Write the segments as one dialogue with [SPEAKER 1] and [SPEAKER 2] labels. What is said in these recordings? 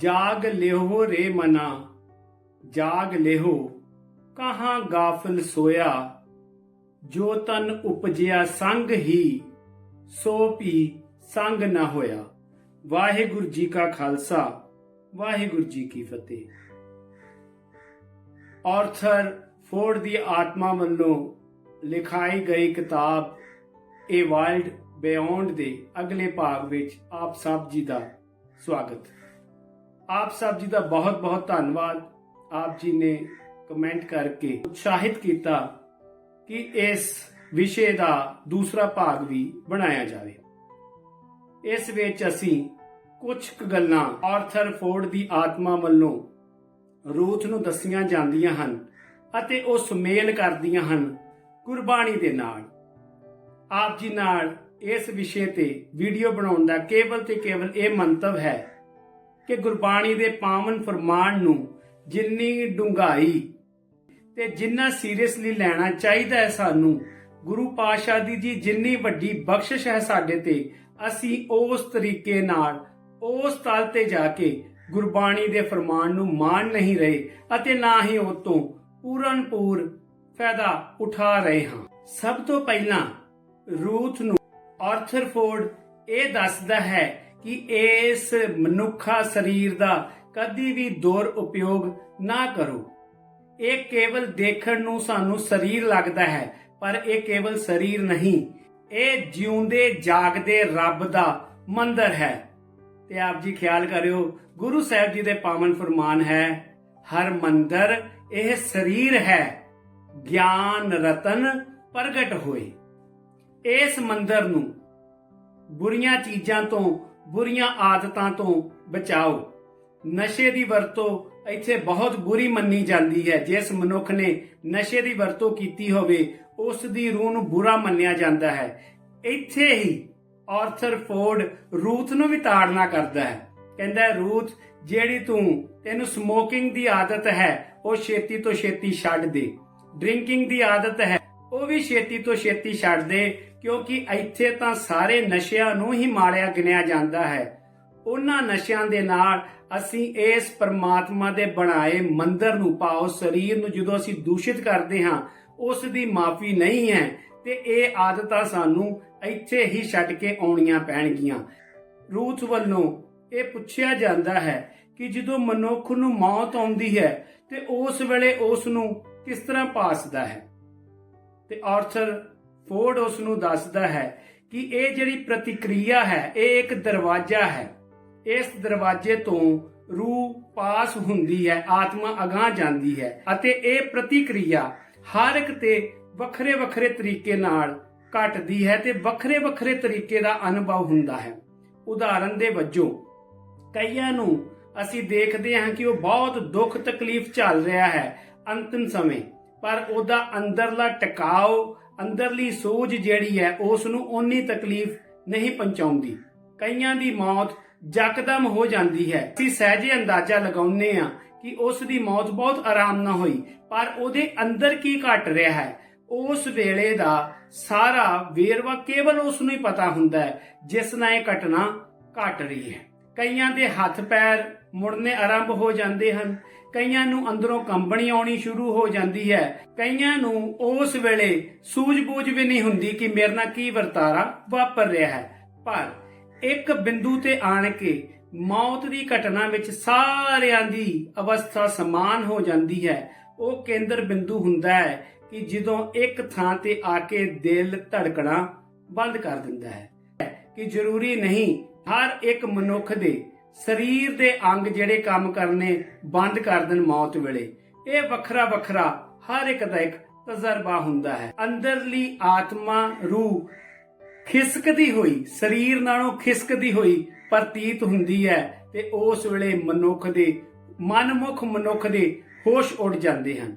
[SPEAKER 1] ਜਾਗ ਲਿਓ ਰੇ ਮਨਾ, ਜਾਗ ਲਿਓ ਕਹਾਂ ਗਾਫਲ ਸੋਇਆ? ਜੋ ਤਨ ਉਪਜਿਆ ਸੰਗ ਹੀ, ਸੋ ਵੀ ਸੰਗ ਨਾ ਹੋਇਆ। ਵਾਹਿਗੁਰੂ ਜੀ ਕਾ ਖਾਲਸਾ, ਵਾਹਿਗੁਰੂ ਜੀ ਕੀ ਫਤਿਹ। ਆਰਥਰ ਫੋਰਡ ਦੀ ਆਤਮਾ ਵੱਲੋਂ ਲਿਖਾਈ ਗਈ ਕਿਤਾਬ ਏ ਵਾਈਲਡ ਬਿਯੋਂਡ ਦੇ ਅਗਲੇ ਭਾਗ ਵਿੱਚ ਆਪ ਸਭ ਜੀ ਦਾ ਸਵਾਗਤ। ਆਪ ਸਭ ਜੀ ਦਾ ਬਹੁਤ ਬਹੁਤ ਧੰਨਵਾਦ। ਆਪ ਜੀ ਨੇ ਕਮੈਂਟ ਕਰਕੇ ਉਤਸ਼ਾਹਿਤ ਕੀਤਾ ਕਿ ਇਸ ਵਿਸ਼ੇ ਦਾ ਦੂਸਰਾ ਭਾਗ ਵੀ ਬਣਾਇਆ ਜਾਵੇ। ਇਸ ਵਿੱਚ ਅਸੀਂ ਕੁਝ ਕੁ ਗੱਲਾਂ ਆਰਥਰ ਫੋਰਡ ਦੀ ਆਤਮਾ ਵੱਲੋਂ ਰੂਥ ਨੂੰ ਦੱਸੀਆਂ ਜਾਂਦੀਆਂ ਹਨ ਅਤੇ ਉਹ ਸੁਮੇਲ ਕਰਦੀਆਂ ਹਨ ਕੁਰਬਾਨੀ ਦੇ ਨਾਲ। ਆਪ ਜੀ ਨਾਲ ਇਸ ਵਿਸ਼ੇ ਤੇ ਵੀਡੀਓ ਬਣਾਉਣ ਦਾ ਕੇਵਲ ਤੇ ਕੇਵਲ ਇਹ ਮੰਤਵ ਹੈ ਕਿ ਗੁਰਬਾਣੀ ਦੇ ਪਾਵਨ ਫਰਮਾਨ ਨੂੰ ਜਿੰਨੀ ਡੂੰਘਾਈ ਤੇ ਜਿੰਨਾ ਸੀਰੀਅਸਲੀ ਲੈਣਾ ਚਾਹੀਦਾ ਹੈ ਸਾਨੂੰ, ਗੁਰੂ ਪਾਤਸ਼ਾਹ ਦੀ ਜੀ ਜਿੰਨੀ ਵੱਡੀ ਬਖਸ਼ਿਸ਼ ਹੈ ਸਾਡੇ ਤੇ, ਅਸੀਂ ਉਸ ਤਰੀਕੇ ਨਾਲ, ਉਸ ਤਲ ਤੇ ਜਾ ਕੇ ਗੁਰਬਾਣੀ ਦੇ ਫਰਮਾਨ ਨੂੰ ਮੰਨ ਨਹੀਂ ਰਹੇ ਅਤੇ ਨਾ ਹੀ ਉਹ ਤੋਂ ਪੂਰਨ ਪੂਰ ਫਾਇਦਾ ਉਠਾ ਰਹੇ ਹਾਂ। ਸਭ ਤੋਂ ਪਹਿਲਾਂ ਰੂਥ ਨੂੰ ਆਰਥਰ ਫੋਰਡ ਇਹ ਦੱਸਦਾ ਹੈ ਕਿ ਇਸ ਮਨੁੱਖਾ ਸਰੀਰ ਦਾ ਕਦੀ ਵੀ ਦੁਰ ਉਪਯੋਗ ਨਾ ਕਰੋ। ਇਹ ਕੇਵਲ ਦੇਖਣ ਨੂੰ ਸਾਨੂੰ ਸਰੀਰ ਲੱਗਦਾ ਹੈ, ਪਰ ਇਹ ਕੇਵਲ ਸਰੀਰ ਨਹੀਂ। ਇਹ ਜਿਉਂਦੇ, ਜਾਗਦੇ ਰੱਬ ਦਾ ਮੰਦਰ ਹੈ। ਤੇ ਆਪ ਜੀ ਖਿਆਲ ਕਰਿਓ, ਗੁਰੂ ਸਾਹਿਬ ਜੀ ਦੇ ਪਾਵਨ ਫਰਮਾਨ ਹੈ, ਹਰ ਮੰਦਰ ਇਹ ਸਰੀਰ ਹੈ, ਗਿਆਨ ਰਤਨ ਪ੍ਰਗਟ ਹੋਏ। ਇਸ ਮੰਦਰ ਨੂੰ ਬੁਰੀਆਂ ਚੀਜ਼ਾਂ ਤੋਂ ਬੁਰੀਆਂ ਆਦਤਾਂ ਤੋਂ ਬਚਾਓ। ਨਸ਼ੇ ਦੀ ਵਰਤੋਂ ਇੱਥੇ ਬਹੁਤ ਬੁਰੀ ਮੰਨੀ ਜਾਂਦੀ ਹੈ। ਜਿਸ ਮਨੁੱਖ ਨੇ ਨਸ਼ੇ ਦੀ ਵਰਤੋਂ ਕੀਤੀ ਹੋਵੇ, ਉਸ ਦੀ ਰੂਹ ਨੂੰ ਬੁਰਾ ਮੰਨਿਆ ਜਾਂਦਾ ਹੈ। ਇੱਥੇ ਹੀ ਆਰਥਰ ਫੋਰਡ ਰੂਥ ਨੂੰ ਵੀ ਤਾੜਨਾ ਕਰਦਾ ਹੈ। ਕਹਿੰਦਾ ਰੂਥ, ਜਿਹੜੀ ਤੂੰ ਤੈਨੂੰ ਸਮੋਕਿੰਗ ਦੀ ਆਦਤ ਹੈ, ਉਹ ਛੇਤੀ ਤੋਂ ਛੇਤੀ ਛੱਡ ਦੇ। ਡਰਿੰਕਿੰਗ ਦੀ ਆਦਤ ਹੈ, ਉਹ ਵੀ ਛੇਤੀ ਤੋਂ ਛੇਤੀ ਛੱਡ ਦੇ। ਕਿਉਂਕਿ ਇੱਥੇ ਤਾਂ ਸਾਰੇ ਨਸ਼ਿਆਂ ਨੂੰ ਹੀ ਮਾੜਿਆ ਗਿਣਿਆ ਜਾਂਦਾ ਹੈ। ਉਹਨਾਂ ਨਸ਼ਿਆਂ ਦੇ ਨਾਲ ਅਸੀਂ ਇਸ ਪਰਮਾਤਮਾ ਦੇ ਬਣਾਏ ਮੰਦਰ ਨੂੰ ਪਾਓ, ਸਰੀਰ ਨੂੰ ਜਦੋਂ ਅਸੀਂ ਦੂਸ਼ਿਤ ਕਰਦੇ ਹਾਂ, ਉਸ ਦੀ ਮਾਫੀ ਨਹੀਂ ਹੈ ਤੇ ਇਹ ਆਦਤਾਂ ਸਾਨੂੰ ਇੱਥੇ ਹੀ ਛੱਡ ਕੇ ਆਉਣੀਆਂ ਪੈਣਗੀਆਂ। ਰੂਥ ਵੱਲੋਂ ਇਹ ਪੁੱਛਿਆ ਜਾਂਦਾ ਹੈ ਕਿ ਜਦੋਂ ਮਨੁੱਖ ਨੂੰ ਮੌਤ ਆਉਂਦੀ ਹੈ ਤੇ ਉਸ ਵੇਲੇ ਉਸ ਨੂੰ ਕਿਸ ਤਰ੍ਹਾਂ ਪਾਸਦਾ ਹੈ? ਤੇ ਆਰਥਰ ਫੋਰਡ ਉਸ ਨੂੰ ਦੱਸਦਾ ਹੈ ਕਿ ਇਹ ਜਿਹੜੀ ਪ੍ਰਤੀਕਿਰਿਆ ਹੈ, ਇਹ ਇੱਕ ਦਰਵਾਜ਼ਾ ਹੈ। ਇਸ ਦਰਵਾਜ਼ੇ ਤੋਂ ਰੂਹ ਪਾਸ ਹੁੰਦੀ ਹੈ, ਆਤਮਾ ਅਗਾਹ ਜਾਂਦੀ ਹੈ ਅਤੇ ਇਹ ਪ੍ਰਤੀਕਿਰਿਆ ਹਰ ਇੱਕ ਤੇ ਵੱਖਰੇ ਵੱਖਰੇ ਤਰੀਕੇ ਨਾਲ ਘਟਦੀ ਹੈ ਤੇ ਵੱਖਰੇ ਵੱਖਰੇ ਤਰੀਕੇ ਦਾ ਅਨੁਭਵ ਹੁੰਦਾ ਹੈ। ਉਦਾਹਰਨ ਦੇ ਵਜੋਂ, ਕਈਆਂ ਨੂੰ ਅਸੀਂ ਦੇਖਦੇ ਹਾਂ ਕਿ ਉਹ ਬਹੁਤ ਦੁੱਖ ਤਕਲੀਫ ਚੱਲ ਰਿਹਾ ਹੈ ਅੰਤਿਮ ਸਮੇਂ, ਪਰ ਉਹਦਾ ਅੰਦਰਲਾ ਟਿਕਾਓ ਅੰਦਰਲੀ ਸੋਝ ਜਿਹੜੀ ਹੈ ਉਸ ਨੂੰ ਓਨੀ ਤਕਲੀਫ ਨਹੀਂ ਪਹੁੰਚਾਉਂਦੀ। ਕਈਆਂ ਦੀ ਮੌਤ ਜਕਦਮ ਹੋ ਜਾਂਦੀ ਹੈ। ਅਸੀਂ ਸਹਿਜੇ ਅੰਦਾਜ਼ਾ ਲਗਾਉਂਦੇ ਆ ਕਿ ਉਸ ਦੀ ਮੌਤ ਬਹੁਤ ਆਰਾਮ ਨਾਲ ਹੋਈ, ਪਰ ਉਹਦੇ ਅੰਦਰ ਕੀ ਘਟ ਰਿਹਾ ਹੈ? ਉਸ ਵੇਲੇ ਦਾ ਸਾਰਾ ਵੇਰਵਾ ਕੇਵਲ ਉਸ ਨੂੰ ਹੀ ਪਤਾ ਹੁੰਦਾ ਹੈ, ਜਿਸ ਨਾਲ ਇਹ ਘਟਨਾ ਘਟ ਰਹੀ ਹੈ। ਕਈਆਂ ਦੇ ਹੱਥ ਪੈਰ ਮੁੜਨੇ ਆਰੰਭ ਹੋ ਜਾਂਦੇ ਹਨ ਕਈਆਂ ਨੂੰ ਅੰਦਰੋਂ ਕੰਬਣੀ ਆਉਣੀ ਸ਼ੁਰੂ ਹੋ ਜਾਂਦੀ ਹੈ। ਕਈਆਂ ਨੂੰ ਉਸ ਵੇਲੇ ਸੂਝ-ਬੂਝ ਵੀ ਨਹੀਂ ਹੁੰਦੀ ਕਿ ਮੇਰੇ ਨਾਲ ਕੀ ਵਰਤਾਰਾ ਵਾਪਰ ਰਿਹਾ ਹੈ। ਪਰ ਇੱਕ ਬਿੰਦੂ ਤੇ ਆਣ ਕੇ ਮੌਤ ਦੀ ਘਟਨਾ ਵਿੱਚ ਸਾਰਿਆਂ ਦੀ ਅਵਸਥਾ ਸਮਾਨ ਹੋ ਜਾਂਦੀ ਹੈ। ਉਹ ਕੇਂਦਰ ਬਿੰਦੂ ਹੁੰਦਾ ਹੈ ਕਿ ਜਦੋਂ ਇੱਕ ਥਾਂ ਤੇ ਆ ਕੇ ਦਿਲ ਧੜਕਣਾ ਬੰਦ ਕਰ ਦਿੰਦਾ ਹੈ। ਕਿ ਜ਼ਰੂਰੀ ਨਹੀਂ, ਹਰ ਇੱਕ ਮਨੁੱਖ ਦੇ ਸਰੀਰ ਦੇ ਅੰਗ ਜਿਹੜੇ ਕੰਮ ਕਰਨੇ ਬੰਦ ਕਰ ਦੇਣ ਮੌਤ ਵੇਲੇ। ਇਹ ਵੱਖਰਾ ਵੱਖਰਾ ਹਰ ਇੱਕ ਦਾ ਇੱਕ ਤਜਰਬਾ ਹੁੰਦਾ ਹੈ। ਅੰਦਰਲੀ ਆਤਮਾ ਰੂਹ ਖਿਸਕਦੀ ਹੋਈ, ਸਰੀਰ ਨਾਲੋਂ ਖਿਸਕਦੀ ਹੋਈ ਪ੍ਰਤੀਤ ਹੁੰਦੀ ਹੈ ਤੇ ਉਸ ਵੇਲੇ ਮਨੁੱਖ ਦੇ, ਮਨਮੁਖ ਮਨੁੱਖ ਦੇ ਹੋਸ਼ ਉੱਡ ਜਾਂਦੇ ਹਨ।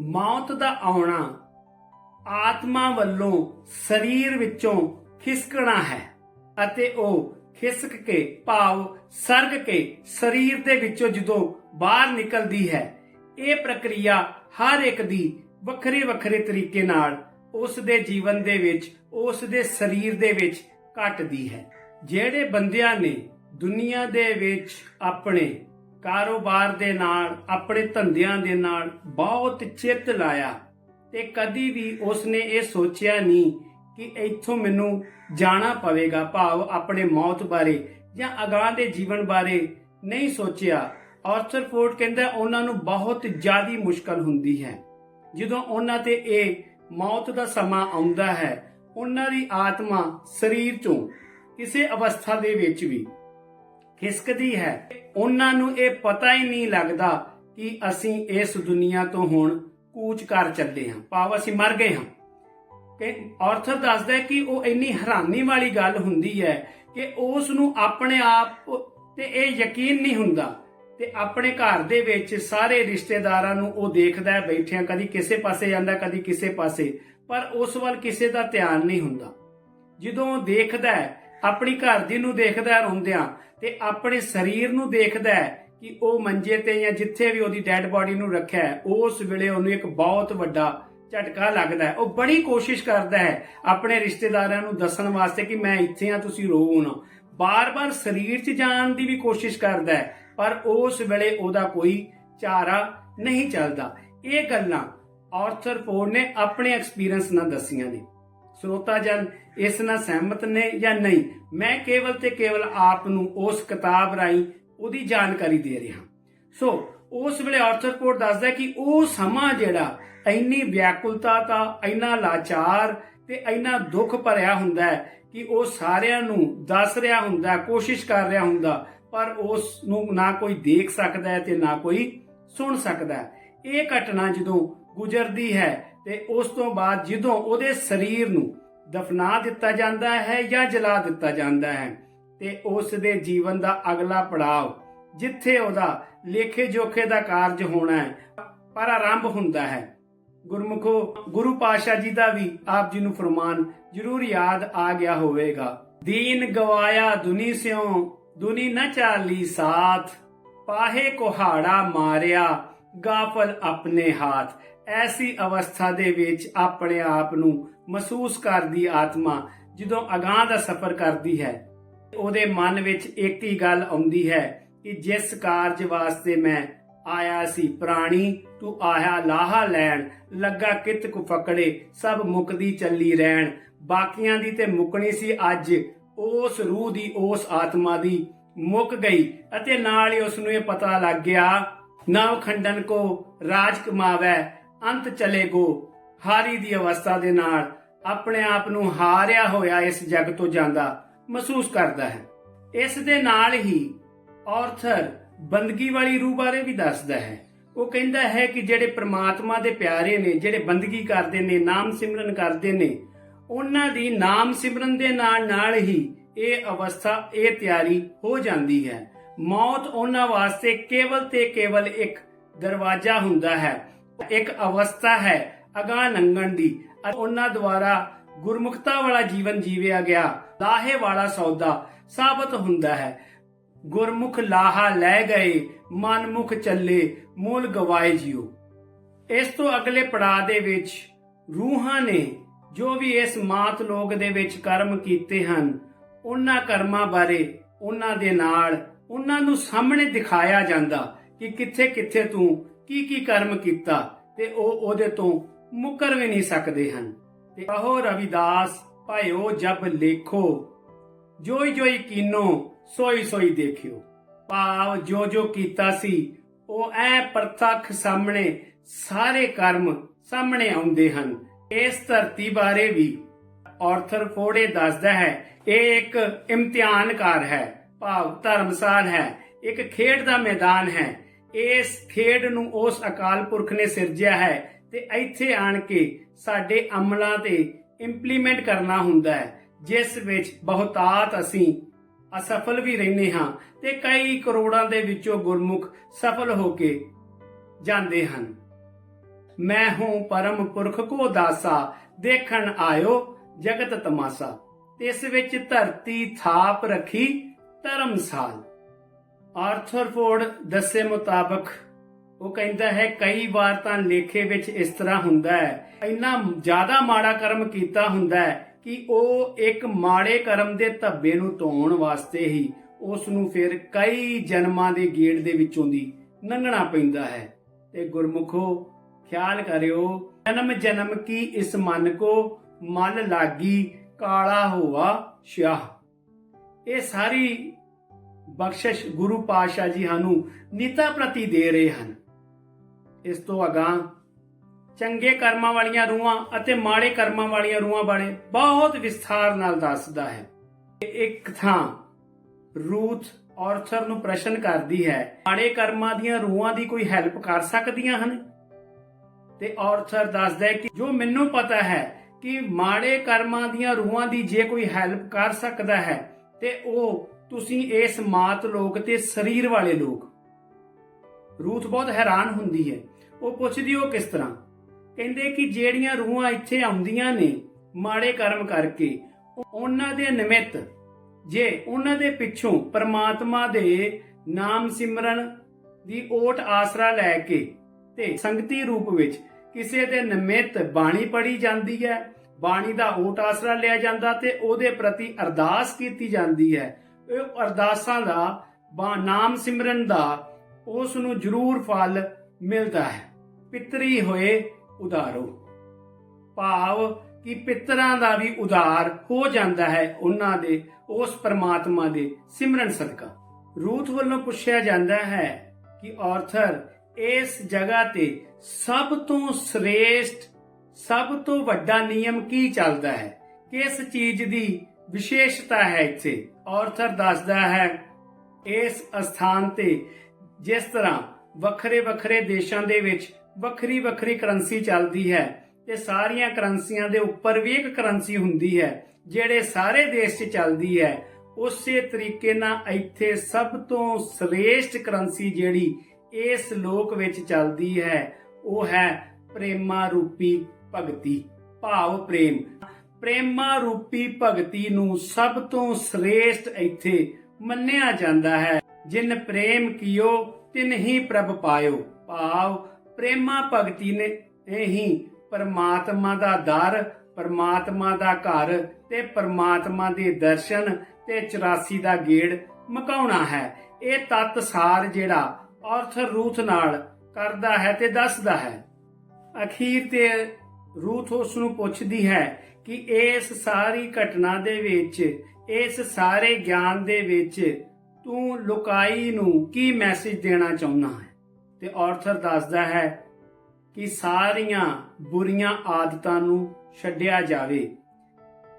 [SPEAKER 1] ਮੌਤ ਦਾ ਆਉਣਾ ਆਤਮਾ ਵੱਲੋਂ ਸਰੀਰ ਵਿੱਚੋਂ ਖਿਸਕਣਾ ਹੈ ਅਤੇ ਉਹ ਖਿਸਕ ਕੇ ਭਾਵ ਸਰਗ ਕੇ ਸਰੀਰ ਦੇ ਵਿੱਚੋਂ ਜਦੋਂ ਬਾਹਰ ਨਿਕਲਦੀ ਹੈ, ਇਹ ਪ੍ਰਕਿਰਿਆ ਹਰ ਇੱਕ ਦੀ ਵੱਖਰੇ ਵੱਖਰੇ ਤਰੀਕੇ ਨਾਲ ਉਸ ਦੇ ਜੀਵਨ ਦੇ ਵਿੱਚ ਉਸ ਦੇ ਸਰੀਰ ਦੇ ਵਿੱਚ ਘਟਦੀ ਹੈ। ਜਿਹੜੇ ਬੰਦਿਆਂ ਨੇ ਦੁਨੀਆ ਦੇ ਵਿੱਚ ਆਪਣੇ ਕਾਰੋਬਾਰ ਦੇ ਨਾਲ, ਆਪਣੇ ਧੰਦਿਆਂ ਦੇ ਨਾਲ ਬਹੁਤ ਚਿੱਤ ਲਾਇਆ ਤੇ ਕਦੀ ਵੀ ਉਸਨੇ ਇਹ ਸੋਚਿਆ ਨਹੀਂ ਕਿ ਇੱਥੋਂ ਮੈਨੂੰ ਜਾਣਾ ਪਵੇਗਾ ਭਾਵ ਆਪਣੇ ਮੌਤ ਬਾਰੇ ਜਾਂ ਅਗਾਹ ਦੇ ਜੀਵਨ ਬਾਰੇ ਨਹੀਂ ਸੋਚਿਆ। ਆਰਥਰ ਫੋਰਡ ਕਹਿੰਦਾ ਉਹਨਾਂ ਨੂੰ ਬਹੁਤ ਜ਼ਿਆਦੀ ਮੁਸ਼ਕਲ ਹੁੰਦੀ ਹੈ। ਜਦੋਂ ਉਹਨਾਂ ਤੇ ਇਹ ਮੌਤ ਦਾ ਸਮਾਂ ਆਉਂਦਾ ਹੈ, ਉਹਨਾਂ ਦੀ ਆਤਮਾ ਸਰੀਰ ਚੋਂ ਕਿਸੇ ਅਵਸਥਾ ਦੇ ਵਿੱਚ ਵੀ ਖਿਸਕਦੀ ਹੈ। ਉਹਨਾਂ ਨੂੰ ਇਹ ਪਤਾ ਹੀ ਨਹੀਂ ਲੱਗਦਾ ਕਿ ਅਸੀਂ ਇਸ ਦੁਨੀਆ ਤੋਂ ਹੁਣ ਕੂਚ ਕਰ ਚੱਲੇ ਹਾਂ, ਭਾਵ ਅਸੀਂ ਮਰ ਗਏ ਹਾਂ। ਕਿ ਆਰਥਰ ਦੱਸਦਾ ਹੈ ਕਿ ਉਹ ਇੰਨੀ ਹੈਰਾਨੀ ਵਾਲੀ ਗੱਲ ਹੁੰਦੀ ਹੈ ਕਿ ਉਸ ਨੂੰ ਆਪਣੇ ਆਪ ਤੇ ਇਹ ਯਕੀਨ ਨਹੀਂ ਹੁੰਦਾ ਤੇ ਆਪਣੇ ਘਰ ਦੇ ਵਿੱਚ ਸਾਰੇ ਰਿਸ਼ਤੇਦਾਰਾਂ ਨੂੰ ਉਹ ਦੇਖਦਾ ਹੈ ਬੈਠਿਆਂ, ਕਦੀ ਕਿਸੇ ਪਾਸੇ ਜਾਂਦਾ, ਕਦੀ ਕਿਸੇ ਪਾਸੇ, ਪਰ ਉਸ ਵੱਲ ਕਿਸੇ ਦਾ ਧਿਆਨ ਨਹੀਂ ਹੁੰਦਾ। ਜਦੋਂ ਉਹ ਦੇਖਦਾ ਹੈ, ਆਪਣੀ ਘਰ ਦੀ ਨੂੰ ਦੇਖਦਾ ਹੈ ਰੋਂਦਿਆਂ ਤੇ ਆਪਣੇ ਸਰੀਰ ਨੂੰ ਦੇਖਦਾ ਹੈ ਕਿ ਉਹ ਮੰਜੇ ਤੇ ਜਾਂ ਜਿੱਥੇ ਵੀ ਉਹਦੀ ਡੈੱਡ ਬਾਡੀ ਨੂੰ ਰੱਖਿਆ ਉਸ ਵੇਲੇ ਉਹਨੂੰ ਇੱਕ ਬਹੁਤ ਵੱਡਾ ਝਟਕਾ ਲੱਗਦਾ ਹੈ। ਉਹ ਬੜੀ ਕੋਸ਼ਿਸ਼ ਕਰਦਾ ਹੈ ਆਪਣੇ ਰਿਸ਼ਤੇਦਾਰਾਂ ਨੂੰ ਦੱਸਣ ਵਾਸਤੇ ਕਿ ਮੈਂ ਇੱਥੇ ਆ ਤੁਸੀਂ ਰੋਵੋ ਨਾ। ਬਾਰ-ਬਾਰ ਸਰੀਰ 'ਚ ਜਾਣ ਦੀ ਵੀ ਕੋਸ਼ਿਸ਼ ਕਰਦਾ ਹੈ, ਪਰ ਉਸ ਵੇਲੇ ਉਹਦਾ ਕੋਈ ਚਾਰਾ ਨਹੀਂ ਚੱਲਦਾ। ਇਹ ਗੱਲਾਂ ਆਰਥਰ ਫੋਰਡ ਨੇ ਆਪਣੇ ਐਕਸਪੀਰੀਅੰਸ ਨਾਲ ਦੱਸੀਆਂ ਨੇ। ਸਰੋਤਾ ਜਨ, ਇਸ ਨਾਲ ਸਹਿਮਤ ਨੇ ਜਾਂ ਨਹੀਂ? ਮੈਂ ਕੇਵਲ ਤੇ ਕੇਵਲ ਆਪ ਨੂੰ ਉਸ ਕਿਤਾਬ ਰਾਹੀਂ ਉਹਦੀ ਜਾਣਕਾਰੀ ਦੇ ਰਿਹਾ ਸੋ, ਉਸ ਵੇਲੇ ਆਰਥਰ ਫੋਰਡ ਦੱਸਦਾ ਕਿ ਉਹ ਸਮਾਂ ਜਿਹੜਾ ਇੰਨੀ ਵਿਆਕੁਲਤਾ ਦਾ ਇੰਨਾ ਲਾਚਾਰ ਤੇ ਇੰਨਾ ਦੁੱਖ ਭਰਿਆ ਹੁੰਦਾ ਹੈ ਕਿ ਉਹ ਸਾਰਿਆਂ ਨੂੰ ਦੱਸ ਰਿਹਾ ਹੁੰਦਾ, ਕੋਸ਼ਿਸ਼ ਕਰ ਰਿਹਾ ਹੁੰਦਾ, ਪਰ ਉਸ ਨੂੰ ਨਾ ਕੋਈ ਦੇਖ ਸਕਦਾ ਹੈ ਤੇ ਨਾ ਕੋਈ ਸੁਣ ਸਕਦਾ ਹੈ। ਇਹ ਘਟਨਾ ਜਦੋਂ ਗੁਜ਼ਰਦੀ ਹੈ ਤੇ ਉਸ ਤੋਂ ਬਾਅਦ ਜਦੋਂ ਉਹਦੇ ਸਰੀਰ ਨੂੰ ਦਫਨਾ ਦਿੱਤਾ ਜਾਂਦਾ ਹੈ ਜਾਂ ਜਲਾ ਦਿੱਤਾ ਜਾਂਦਾ ਹੈ ਤੇ ਉਸ ਦੇ ਜੀਵਨ ਦਾ ਅਗਲਾ ਪੜਾਅ, ਜਿੱਥੇ ਉਹਦਾ ਲੇਖੇ ਜੋਖੇ ਦਾ ਕਾਰਜ ਹੋਣਾ ਹੈ, ਪਰ ਆਰੰਭ ਹੁੰਦਾ ਹੈ। ਗੁਰਮੁਖੋ, ਗੁਰੂ ਪਾਸ਼ਾ ਜੀ ਦਾ ਵੀ ਆਪ ਜੀ ਨੂੰ ਫਰਮਾਨ, ਜ਼ਰੂਰ ਯਾਦ ਆ ਗਿਆ ਹੋਵੇਗਾ। ਦੀਨ ਗਵਾਇਆ ਦੁਨੀ ਸਿਓ ਦੁਨੀ ਨ ਚਾਲੀ ਸਾਥ। ਪਾਹੇ ਕੁਹਾੜਾ ਮਾਰਿਆ, ਗਾਫਲ ਆਪਣੇ ਹੱਥ। ਐਸੀ ਅਵਸਥਾ ਦੇ ਵਿੱਚ ਆਪਣੇ ਆਪ ਨੂੰ ਮਹਿਸੂਸ ਕਰਦੀ ਆਤਮਾ ਜਦੋਂ ਅਗਾਹ ਦਾ ਸਫ਼ਰ ਕਰਦੀ ਹੈ, ਉਹਦੇ ਮਨ ਵਿੱਚ ਇੱਕ ਹੀ ਗੱਲ ਆਉਂਦੀ ਹੈ ਕਿ ਜਿਸ ਕਾਰਜ ਵਾਸਤੇ ਮੈਂ ਆਇਆ ਸੀ ਪ੍ਰਾਣੀ, ਤੂੰ ਆਇਆ ਲਾਹਾ ਲੈਣ, ਲੱਗਾ ਕਿਤ ਕੁ ਫਕੜੇ, ਸਭ ਮੁਕਦੀ ਚੱਲੀ ਰਹਿਣ ਬਾਕੀਆਂ ਦੀ ਤੇ ਮੁਕਣੀ ਸੀ ਅੱਜ, ਉਸ ਰੂਹ ਦੀ, ਉਸ ਆਤਮਾ ਦੀ। ਮੁੱਕ ਗਈ ਅਤੇ ਨਾਲ ਹੀ ਉਸ ਨੂੰ ਇਹ ਪਤਾ ਲੱਗ ਗਿਆ ਨਵ ਖੰਡਨ ਕੋ ਰਾਜ ਕਮਾਵੈ, ਅੰਤ ਚਲੇ ਗੋ। ਹਾਰੀ ਦੀ ਅਵਸਥਾ ਦੇ ਨਾਲ ਆਪਣੇ ਆਪ ਨੂੰ ਹਾਰਿਆ ਹੋਇਆ ਇਸ ਜਗ ਤੋਂ ਜਾਂਦਾ ਮਹਿਸੂਸ ਕਰਦਾ ਹੈ। ਇਸ ਦੇ ਨਾਲ ਹੀ ਆਰਥਰ ਬੰਦਗੀ ਵਾਲੀ ਰੂਹ ਬਾਰੇ ਵੀ ਦੱਸਦਾ ਹੈ। ਉਹ ਕਹਿੰਦਾ ਹੈ ਕਿ ਜਿਹੜੇ ਪ੍ਰਮਾਤਮਾ ਦੇ ਪਿਆਰੇ ਨੇ, ਜਿਹੜੇ ਬੰਦਗੀ ਕਰਦੇ ਨੇ, ਨਾਮ ਸਿਮਰਨ ਕਰਦੇ ਨੇ, ਉਹਨਾਂ ਦੀ ਨਾਮ ਸਿਮਰਨ ਦੇ ਨਾਲ ਨਾਲ ਹੀ ਇਹ ਅਵਸਥਾ, ਇਹ ਤਿਆਰੀ ਹੋ ਜਾਂਦੀ ਹੈ। ਮੌਤ ਉਹਨਾਂ ਵਾਸਤੇ ਕੇਵਲ ਤੇ ਕੇਵਲ ਇੱਕ ਦਰਵਾਜ਼ਾ ਹੁੰਦਾ ਹੈ। ਇੱਕ ਅਵਸਥਾ ਹੈ ਅਗਾਹ ਲੰਘਣ ਦੀ। ਅਤੇ ਉਹਨਾਂ ਦੁਆਰਾ ਗੁਰਮੁਖਤਾ ਵਾਲਾ ਜੀਵਨ ਜੀਵਿਆ ਗਿਆ। ਲਾਹੇ ਵਾਲਾ ਸੌਦਾ ਸਾਬਤ ਹੁੰਦਾ ਹੈ। ਗੁਰਮੁਖ ਲਾਹਾ ਲੈ ਗਏ, ਮਨਮੁਖ ਚੱਲੇ, ਮੂਲ ਗਵਾਏ ਜਿਉ। ਇਸ ਤੋਂ ਅਗਲੇ ਪੜਾਅ ਦੇ ਵਿੱਚ ਰੂਹਾਂ ਨੇ ਜੋ ਵੀ ਇਸ ਮਾਤ ਲੋਕ ਦੇ ਵਿੱਚ ਕਰਮ ਕੀਤੇ ਹਨ, ਉਹਨਾਂ ਕਰਮਾਂ ਬਾਰੇ, ਉਹਨਾਂ ਦੇ ਨਾਲ, ਉਹਨਾਂ ਨੂੰ ਸਾਹਮਣੇ ਦਿਖਾਇਆ ਜਾਂਦਾ ਕਿ ਕਿੱਥੇ ਕਿੱਥੇ ਤੂੰ ਕੀ ਕੀ ਕਰਮ ਕੀਤਾ ਤੇ ਉਹ ਉਹਦੇ ਤੋਂ ਮੁਕਰ ਵੀ ਨਹੀਂ ਸਕਦੇ ਹਨ। ਤੇ ਕਹੋ ਰਵਿਦਾਸ, ਭਾਇਓ ਜਬ ਲੇਖੋ, ਜੋਈ ਜੋਈ ਕੀਨੋ ਸੋਈ ਸੋਈ ਦੇਖਿਓ। ਭਾਵ ਜੋ ਜੋ ਕੀਤਾ ਸੀ, ਉਹ ਐ ਪ੍ਰਤੱਖ ਸਾਹਮਣੇ ਸਾਰੇ ਕਰਮ ਸਾਹਮਣੇ ਆਉਂਦੇ ਹਨ। ਇਸ ਧਰਤੀ ਬਾਰੇ ਵੀ ਆਰਥਰ ਫੋੜੇ ਦੱਸਦਾ ਹੈ, ਇਹ ਇੱਕ ਇਮਤਿਹਾਨ ਹੈ, ਭਾਵ ਧਰਮਸਾਲ ਹੈ, ਇੱਕ ਖੇਡ ਦਾ ਮੈਦਾਨ ਹੈ। ਇਸ ਖੇਡ ਨੂੰ ਉਸ ਅਕਾਲ ਪੁਰਖ ਨੇ ਸਿਰਜਿਆ ਹੈ ਤੇ ਇੱਥੇ ਆਣ ਕੇ ਸਾਡੇ ਅਮਲਾਂ ਤੇ ਇੰਪਲੀਮੈਂਟ ਕਰਨਾ ਹੁੰਦਾ ਹੈ, ਜਿਸ ਵਿੱਚ ਬਹੁਤਾਤ ਅਸੀਂ ਅਸਫਲ ਵੀ ਰਹਿੰਦੇ ਹਾਂ ਤੇ ਕਈ ਕਰੋੜਾਂ ਦੇ ਵਿੱਚੋਂ ਗੁਰਮੁਖ ਸਫਲ ਹੋ ਕੇ ਜਾਂਦੇ ਹਨ। ਮੈਂ ਹੂੰ ਪਰਮ ਪੁਰਖ ਕੋ ਦਾਸਾ, ਦੇਖਣ ਆਇਓ ਜਗਤ ਤਮਾਸਾ। ਇਸ ਵਿੱਚ ਧਰਤੀ ਥਾਪ ਰੱਖੀ ਧਰਮਸਾਲ। ਆਰਥਰ ਫੋਰਡ ਦੱਸੇ ਮੁਤਾਬਕ ਉਹ ਕਹਿੰਦਾ ਹੈ, ਕਈ ਵਾਰ ਤਾਂ ਲੇਖੇ ਵਿੱਚ ਇਸ ਤਰ੍ਹਾਂ ਹੁੰਦਾ ਹੈ, ਇੰਨਾ ਜ਼ਿਆਦਾ ਮਾੜਾ ਕਰਮ ਕੀਤਾ ਹੁੰਦਾ ਹੈ ਕਿ ਉਹ ਇੱਕ ਮਾੜੇ ਕਰਮ ਦੇ ਧੱਬੇ ਨੂੰ ਧੋਣ ਵਾਸਤੇ ਹੀ ਉਸ ਨੂੰ ਫਿਰ ਕਈ ਜਨਮਾਂ ਦੇ ਗੇੜ ਦੇ ਵਿੱਚੋਂ ਦੀ ਲੰਘਣਾ ਪੈਂਦਾ ਹੈ। ਤੇ ਗੁਰਮੁਖੋ, ਖਿਆਲ ਕਰਿਓ, ਜਨਮ ਜਨਮ ਕੀ ਇਸ ਮਨ ਕੋ ਮਨ ਲਾਗੀ ਕਾਲਾ ਹੋਆ ਸ਼ਾਹ ਇਹ ਸਾਰੀ ਬਖਸ਼ਿਸ਼ ਗੁਰੂ ਪਾਤਸ਼ਾਹ ਜੀ ਸਾਨੂੰ ਨੀਤਾ ਪ੍ਰਤੀ ਦੇ ਰਹੇ ਹਨ। ਇਸ ਤੋਂ ਅਗਾਂ ਚੰਗੇ ਕਰਮਾਂ ਵਾਲੀਆਂ ਰੂਹਾਂ ਅਤੇ ਮਾੜੇ ਕਰਮਾਂ ਵਾਲੀਆਂ ਰੂਹਾਂ ਬਾਰੇ ਬਹੁਤ ਵਿਸਥਾਰ ਨਾਲ ਦੱਸਦਾ ਹੈ। ਇੱਕ ਥਾਂ ਰੂਥ ਔਰਥਰ ਨੂੰ ਪ੍ਰਸ਼ਨ ਕਰਦੀ ਹੈ, ਮਾੜੇ ਕਰਮਾਂ ਦੀਆਂ ਰੂਹਾਂ ਦੀ ਕੋਈ ਹੈਲਪ ਕਰ ਸਕਦੀਆਂ ਹਨ? ਤੇ ਔਰਥਰ ਦੱਸਦਾ ਹੈ ਕਿ ਜੋ ਮੈਨੂੰ ਪਤਾ ਹੈ ਕਿ ਮਾੜੇ ਕਰਮਾਂ ਦੀਆਂ ਰੂਹਾਂ ਦੀ ਜੇ ਕੋਈ ਹੈਲਪ ਕਰ ਸਕਦਾ ਹੈ, ਤੇ ਉਹ ਤੁਸੀਂ ਇਸ ਮਾਤ ਲੋਕ ਤੇ ਸਰੀਰ ਵਾਲੇ ਲੋਕ। ਰੂਥ ਬਹੁਤ ਹੈਰਾਨ ਹੁੰਦੀ ਹੈ। ਉਹ ਪੁੱਛਦੀ ਉਹ ਕਿਸ ਤਰ੍ਹਾਂ? ਕਹਿੰਦੇ ਕਿ ਜਿਹੜੀਆਂ ਰੂਹਾਂ ਇੱਥੇ ਆਉਂਦੀਆਂ ਨੇ ਮਾੜੇ ਕਰਮ ਕਰਕੇ, ਉਹਨਾਂ ਦੇ ਨਿਮਿਤ, ਜੇ ਉਹਨਾਂ ਦੇ ਪਿੱਛੋਂ ਪ੍ਰਮਾਤਮਾ ਦੇ ਨਾਮ ਸਿਮਰਨ ਦੀ ਓਟ ਆਸਰਾ ਲੈ ਕੇ ਤੇ ਸੰਗਤੀ ਰੂਪ ਵਿੱਚ ਕਿਸੇ ਦੇ ਨਿਮਿਤ ਬਾਣੀ ਪੜੀ ਜਾਂਦੀ ਹੈ, ਬਾਣੀ ਦਾ ਓਟ ਆਸਰਾ ਲਿਆ ਜਾਂਦਾ ਤੇ ਉਹਦੇ ਪ੍ਰਤੀ ਅਰਦਾਸ ਕੀਤੀ ਜਾਂਦੀ ਹੈ, ਉਹ ਅਰਦਾਸਾਂ ਦਾ ਨਾਮ ਸਿਮਰਨ ਦਾ ਉਸ ਨੂੰ ਜ਼ਰੂਰ ਫਲ ਮਿਲਦਾ ਹੈ। ਪਿਤਰੀ ਹੋਏ ਉਧਾਰੋ। ਭਾਵ ਕਿ ਪਿਤਰਾਂ ਦਾ ਵੀ ਉਧਾਰ ਹੋ ਜਾਂਦਾ ਹੈ ਉਹਨਾਂ ਦੇ, ਉਸ ਪਰਮਾਤਮਾ ਦੇ ਸਿਮਰਨ ਸਦਕਾ। ਰੂਥ ਵੱਲੋਂ ਪੁੱਛਿਆ ਜਾਂਦਾ ਹੈ ਕਿ ਆਰਥਰ ਇਸ ਜਗ੍ਹਾ ਤੇ ਸਭ ਤੋਂ ਸ੍ਰੇਸ਼ਟ, ਸਭ ਤੋਂ ਵੱਡਾ ਨਿਯਮ ਕੀ ਚੱਲਦਾ ਹੈ? ਕਿਸ ਚੀਜ਼ ਦੀ ਵਿਸ਼ੇਸ਼ਤਾ ਹੈ ਇੱਥੇ? ਆਰਥਰ ਦੱਸਦਾ ਹੈ, ਇਸ ਸਥਾਨ ਤੇ ਜਿਸ ਤਰ੍ਹਾਂ ਵੱਖਰੇ ਵੱਖਰੇ ਦੇਸ਼ਾਂ ਦੇ ਵਿੱਚ ਵੱਖਰੀ ਵੱਖਰੀ ਕਰੰਸੀ ਚੱਲਦੀ ਹੈ ਤੇ ਸਾਰੀਆਂ ਕਰੰਸੀਆਂ ਦੇ ਉੱਪਰ ਵੀ ਇੱਕ ਕਰੰਸੀ ਹੁੰਦੀ ਹੈ, ਜਿਹੜੇ ਸਾਰੇ ਦੇਸ਼ 'ਚ ਚੱਲਦੀ ਹੈ। ਉਸੇ ਤਰੀਕੇ ਨਾਲ ਇੱਥੇ ਸਭ ਤੋਂ ਸ੍ਰੇਸ਼ਟ ਕਰੰਸੀ ਜਿਹੜੀ ਇਸ ਲੋਕ ਵਿੱਚ ਚੱਲਦੀ ਹੈ, ਉਹ ਹੈ ਪ੍ਰੇਮਾ ਰੂਪੀ ਭਗਤੀ, ਭਾਵ ਪ੍ਰੇਮ। ਪ੍ਰੇਮਾ ਰੂਪੀ ਭਗਤੀ ਨੂੰ ਸਭ ਤੋਂ ਸ੍ਰੇਸ਼ਟ ਇੱਥੇ ਮੰਨਿਆ ਜਾਂਦਾ ਹੈ। ਜਿਨ ਪ੍ਰੇਮ ਕੀਓ, ਤਿਨ ਹੀ ਪ੍ਰਭ ਪਾਇਓ, ਭਾਵ ਪ੍ਰੇਮਾ ਭਗਤੀ ਨੇ ਹੀ ਪਰਮਾਤਮਾ ਦਾ ਦਰ, ਪਰਮਾਤਮਾ ਦਾ ਘਰ ਤੇ ਪਰਮਾਤਮਾ ਦੇ ਦਰਸ਼ਨ ਤੇ 84 ਦਾ ਗੇੜ ਮਕਾਉਣਾ ਹੈ। ਇਹ ਤਤ ਸਾਰ ਜਿਹੜਾ ਆਰਥਰ ਰੂਥ ਨਾਲ ਕਰਦਾ ਹੈ ਤੇ ਦੱਸਦਾ ਹੈ। ਅਖੀਰ ਤੇ ਰੂਥ ਉਸ ਨੂੰ ਪੁੱਛਦੀ ਹੈ ਕਿ ਇਸ ਸਾਰੀ ਘਟਨਾ ਦੇ ਵਿੱਚ, ਇਸ ਸਾਰੇ ਗਿਆਨ ਦੇ ਵਿੱਚ ਤੂੰ ਲੁਕਾਈ ਨੂੰ ਕੀ ਮੈਸੇਜ ਦੇਣਾ ਚਾਹੁੰਦਾ ਹੈ? ਤੇ ਆਰਥਰ ਦੱਸਦਾ ਹੈ ਕਿ ਸਾਰੀਆਂ ਬੁਰੀਆਂ ਆਦਤਾਂ ਨੂੰ ਛੱਡਿਆ ਜਾਵੇ।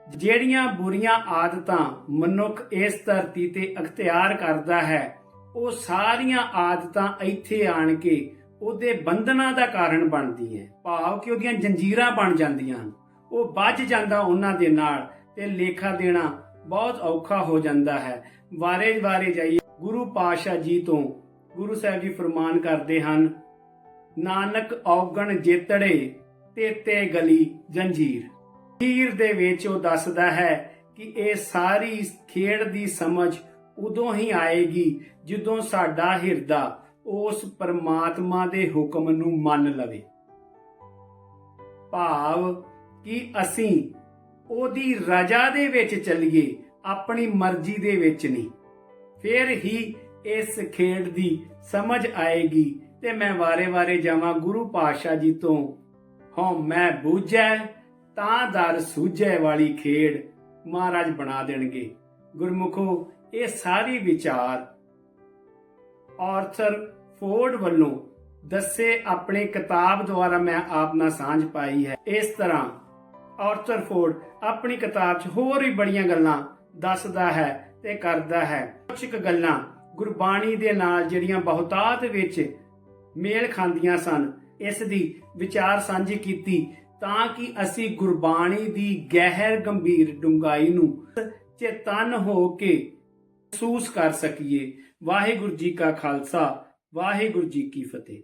[SPEAKER 1] ਜਿਹੜੀਆਂ ਬੁਰੀਆਂ ਆਦਤਾਂ ਮਨੁੱਖ ਇਸ ਧਰਤੀ ਤੇ ਅਖਤਿਆਰ ਕਰਦਾ ਹੈ, ਉਹ ਸਾਰੀਆਂ ਆਦਤਾਂ ਇੱਥੇ ਆਣ ਕੇ ਉਹਦੇ ਬੰਧਨਾਂ ਦਾ ਕਾਰਨ ਬਣਦੀ ਹੈ ਭਾਵ ਕਿ ਉਹਦੀਆਂ ਜੰਜੀਰਾਂ ਬਣ ਜਾਂਦੀਆਂ ਹਨ। ਉਹ ਵੱਜ ਜਾਂਦਾ ਉਹਨਾਂ ਦੇ ਨਾਲ ਤੇ ਲੇਖਾ ਦੇਣਾ ਬਹੁਤ ਔਖਾ ਹੋ ਜਾਂਦਾ ਹੈ। ਵਾਰੇ ਵਾਰੇ ਜਾਈਏ, ਗੁਰੂ ਪਾਤਸ਼ਾਹ ਜੀ ਤੋਂ ਗੁਰੂ ਸਾਹਿਬ ਜੀ ਫਰਮਾਨ ਕਰਦੇ ਹਨ, ਨਾਨਕ ਔਗਣ ਜੇਤੜੇ ਤੇਤੇ ਗਲੀ ਜੰਜੀਰ। ਖੀਰ ਦੇ ਵਿੱਚ ਉਹ ਦੱਸਦਾ ਹੈ ਕਿ ਇਹ ਸਾਰੀ ਖੇਡ ਦੀ ਸਮਝ ਉਦੋਂ ਹੀ ਆਏਗੀ ਜਦੋਂ ਸਾਡਾ ਹਿਰਦਾ ਉਸ ਪਰਮਾਤਮਾ ਦੇ ਹੁਕਮ ਨੂੰ ਮੰਨ ਲਵੇ। ਭਾਵ ਕਿ ਅਸੀਂ ਉਹਦੀ ਰਜ਼ਾ ਦੇ ਵਿੱਚ ਚੱਲੀਏ, ਆਪਣੀ ਮਰਜ਼ੀ ਦੇ ਵਿੱਚ ਨਹੀਂ। ਫਿਰ ਹੀ ਇਸ ਖੇਡ ਦੀ ਸਮਝ ਆਏਗੀ ਤੇ ਮੈਂ ਵਾਰੇ-ਵਾਰੇ ਜਾਵਾਂ ਗੁਰੂ ਪਾਤਸ਼ਾਹ ਜੀ ਤੋਂ। ਹਉ ਮੈਂ ਬੂਝੈ, ਤਾਂ ਦਰ ਸੂਝੈ ਵਾਲੀ ਖੇਡ ਮਹਾਰਾਜ ਬਣਾ ਦੇਣਗੇ। ਗੁਰਮੁਖੋ, ਇਹ ਸਾਰੀ ਵਿਚਾਰ ਆਰਥਰ ਫੋਰਡ ਵੱਲੋਂ ਦੱਸੇ ਆਪਣੇ ਕਿਤਾਬ ਦੁਆਰਾ ਮੈਂ ਆਪ ਨਾਲ ਸਾਂਝ ਪਾਈ ਹੈ। ਇਸ ਤਰ੍ਹਾਂ ਆਰਥਰ ਫੋਰਡ ਆਪਣੀ ਕਿਤਾਬ 'ਚ ਹੋਰ ਵੀ ਬੜੀਆਂ ਗੱਲਾਂ ਦੱਸਦਾ ਹੈ ਤੇ ਕਰਦਾ ਹੈ। ਕੁਝ ਕੁ ਗੱਲਾਂ ਗੁਰਬਾਣੀ ਦੇ ਨਾਲ ਜਿਹੜੀਆਂ ਬਹੁਤਾਤ ਵਿੱਚ ਮੇਲ ਖਾਂਦੀਆਂ ਸਨ, ਇਸ ਦੀ ਵਿਚਾਰ ਸਾਂਝੀ ਕੀਤੀ ਤਾਂ ਕਿ ਅਸੀਂ ਗੁਰਬਾਣੀ ਦੀ ਗਹਿਰ ਗੰਭੀਰ ਡੂੰਘਾਈ ਨੂੰ ਚੇਤਨ ਹੋ ਕੇ ਮਹਿਸੂਸ ਕਰ ਸਕੀਏ। ਵਾਹਿਗੁਰੂ ਜੀ ਕਾ ਖਾਲਸਾ, ਵਾਹਿਗੁਰੂ ਜੀ ਕੀ ਫਤਿਹ।